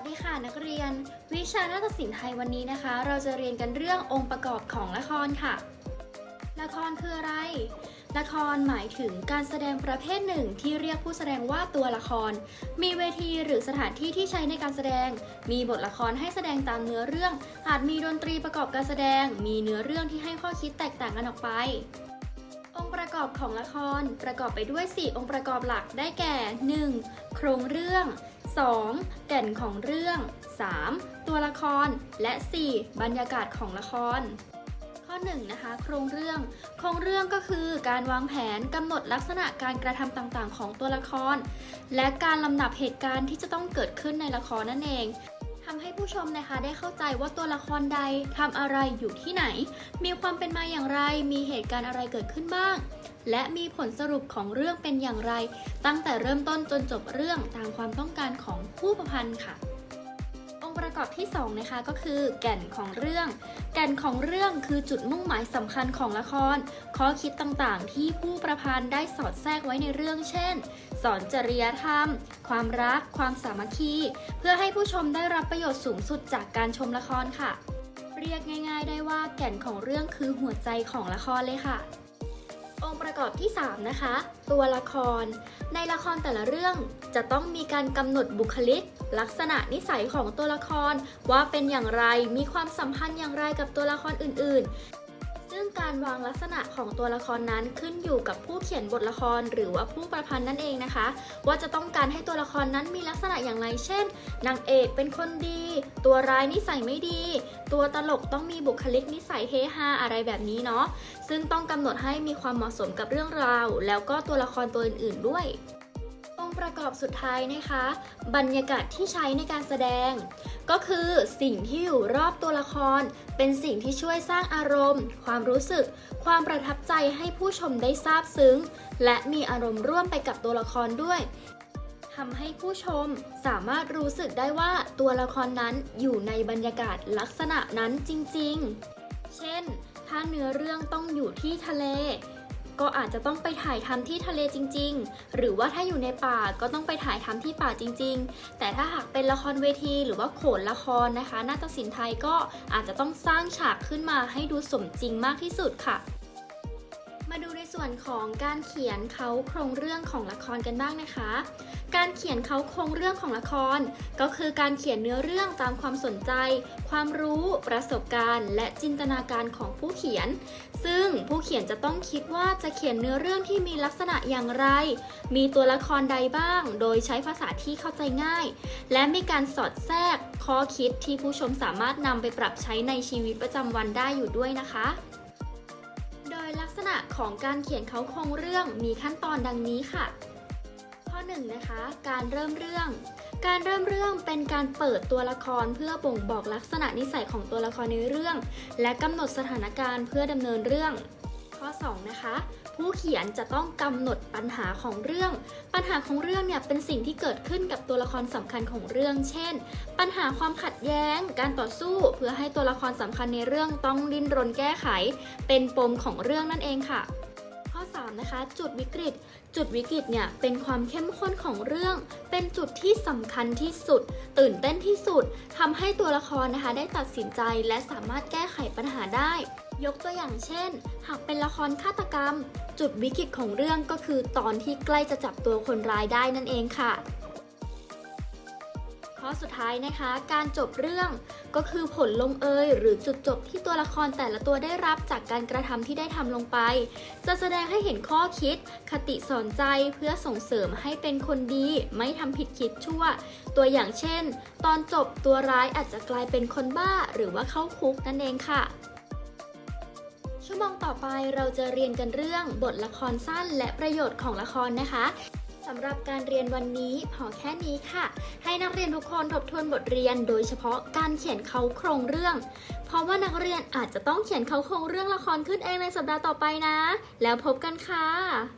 วัสดีค่ะนักเรียน วิชานาฏศิลป์ไทยวันนี้นะคะ เราจะเรียนกันเรื่ององค์ประกอบของละครค่ะ ละครคืออะไร ละครหมายถึงการแสดงประเภทหนึ่งที่เรียกผู้แสดงว่าตัวละคร มีเวทีหรือสถานที่ที่ใช้ในการแสดง มีบทละครให้แสดงตามเนื้อเรื่อง อาจมีดนตรีประกอบการแสดง มีเนื้อเรื่องที่ให้ข้อคิดแตกต่างกันออกไปองค์ประกอบของละครประกอบไปด้วย 4 องค์ประกอบหลักได้แก่ 1. โครงเรื่อง 2. แก่นของเรื่อง 3. ตัวละคร และ 4. บรรยากาศของละคร ข้อ1นะคะโครงเรื่อง โครงเรื่องก็คือการวางแผนกำหนดลักษณะการกระทำต่างๆ ของตัวละคร และการลำดับเหตุการณ์ที่จะต้องเกิดขึ้นในละครนั่นเอง ทำให้ผู้ชมนะคะได้เข้าใจว่าตัวละครใดทำอะไรอยู่ที่ไหน มีความเป็นมาอย่างไร มีเหตุการณ์อะไรเกิดขึ้นบ้าง และมีผลสรุปของเรื่องเป็นอย่างไร ตั้งแต่เริ่มต้นจนจบเรื่องตามความต้องการของผู้ประพันธ์ค่ะ ประกอบที่2นะคะก็คือแก่นของเรื่อง แก่นของเรื่องคือจุดมุ่งหมายสำคัญของละคร ข้อคิดต่างๆ ที่ผู้ประพันธ์ได้สอดแทรกไว้ในเรื่อง เช่น สอนจริยธรรม ความรัก ความสามัคคี เพื่อให้ผู้ชมได้รับประโยชน์สูงสุดจากการชมละครค่ะ เรียกง่าย ๆ ได้ว่าแก่นของเรื่องคือหัวใจของละครเลยค่ะ องค์ประกอบที่ 3 นะคะ ตัวละคร ในละครแต่ละเรื่องจะต้องมีการกำหนดบุคลิก ลักษณะนิสัยของตัวละคร ว่าเป็นอย่างไรมีความสัมพันธ์อย่างไรกับตัวละครอื่นๆ การวางลักษณะของตัวละครนั้นขึ้นอยู่กับผู้เขียนบทละครหรือว่าผู้ประพันธ์นั่นเองนะคะ ว่าจะต้องการให้ตัวละครนั้นมีลักษณะอย่างไร เช่นนางเอกเป็นคนดี ตัวร้ายนิสัยไม่ดี ตัวตลกต้องมีบุคลิกนิสัยเฮฮาอะไรแบบนี้เนาะซึ่งต้องกำหนดให้มีความเหมาะสมกับเรื่องราว แล้วก็ตัวละครตัวอื่น ๆ ด้วย ประกอบสุดท้ายนะคะ บรรยากาศที่ใช้ในการแสดง ก็คือสิ่งที่อยู่รอบตัวละคร เป็นสิ่งที่ช่วยสร้างอารมณ์ ความรู้สึก ความประทับใจให้ผู้ชมได้ซาบซึ้ง และมีอารมณ์ร่วมไปกับตัวละครด้วยทำให้ผู้ชมสามารถรู้สึกได้ว่าตัวละครนั้นอยู่ในบรรยากาศลักษณะนั้นจริง ๆ เช่น ถ้าเนื้อเรื่องต้องอยู่ที่ทะเล ก็อาจจะต้องไปถ่ายทำที่ทะเลจริง ๆ หรือว่าถ้าอยู่ในป่าก็ต้องไปถ่ายทำที่ป่าจริง ๆ แต่ถ้าหากเป็นละครเวทีหรือว่าโขนละครนะคะนาฏศิลป์ไทยก็อาจจะต้องสร้างฉากขึ้นมาให้ดูสมจริงมากที่สุดค่ะ มาดูในส่วนของการเขียนเขาโครงเรื่องของละครกันบ้างนะคะ การเขียนเขาโครงเรื่องของละคร ก็คือการเขียนเนื้อเรื่องตามความสนใจ ความรู้ประสบการณ์ และจินตนาการของผู้เขียน ซึ่งผู้เขียนจะต้องคิดว่าจะเขียนเนื้อเรื่องที่มีลักษณะอย่างไร มีตัวละครใดบ้าง โดยใช้ภาษาที่เข้าใจง่าย และมีการสอดแทรกข้อคิดที่ผู้ชมสามารถนำไปปรับใช้ในชีวิตประจำวันได้อยู่ด้วยนะคะ ยลักษณะของการเขียนเขาโครงเรื่องมีขั้นตอนดังนี้ค่ะ ข้อ1นะคะ การเริ่มเรื่อง การเริ่มเรื่องเป็นการเปิดตัวละครเพื่อบ่งบอกลักษณะนิสัยของตัวละครในเรื่อง และกำหนดสถานการณ์เพื่อดำเนินเรื่อง ข้อ 2 นะคะ ผู้เขียนจะต้องกำหนดปัญหาของเรื่อง ปัญหาของเรื่องเนี่ยเป็นสิ่งที่เกิดขึ้นกับตัวละครสำคัญของเรื่อง เช่น ปัญหาความขัดแย้ง การต่อสู้ เพื่อให้ตัวละครสำคัญในเรื่องต้องดิ้นรนแก้ไข เป็นปมของเรื่องนั่นเองค่ะ 3 นะคะ จุดวิกฤต จุดวิกฤตเนี่ยเป็นความเข้มข้นของเรื่อง เป็นจุดที่สำคัญที่สุด ตื่นเต้นที่สุดทำให้ตัวละครนะคะ ได้ตัดสินใจและสามารถแก้ไขปัญหาได้ ยกตัวอย่างเช่น หากเป็นละครฆาตกรรม จุดวิกฤตของเรื่องก็คือตอนที่ใกล้จะจับตัวคนร้ายได้นั่นเองค่ะ อสุดท้ายนะคะ การจบเรื่องก็คือผลลงเอยหรือจุดจบที่ตัวละครแต่ละตัวได้รับจากการกระทำที่ได้ทำลงไป จะแสดงให้เห็นข้อคิด คติสอนใจเพื่อส่งเสริมให้เป็นคนดี ไม่ทำผิดคิดชั่ว ตัวอย่างเช่น ตอนจบตัวร้ายอาจจะกลายเป็นคนบ้า หรือว่าเข้าคุกนั่นเองค่ะชั่วโมงต่อไปเราจะเรียนกันเรื่องบทละครสั้นและประโยชน์ของละครนะคะ สำหรับการเรียนวันนี้พอแค่นี้ค่ะ ให้นักเรียนทุกคนทบทวนบทเรียน โดยเฉพาะการเขียนเขาโครงเรื่อง เพราะว่านักเรียนอาจจะต้องเขียนเขาโครงเรื่องละครขึ้นเองในสัปดาห์ต่อไปนะ แล้วพบกันค่ะ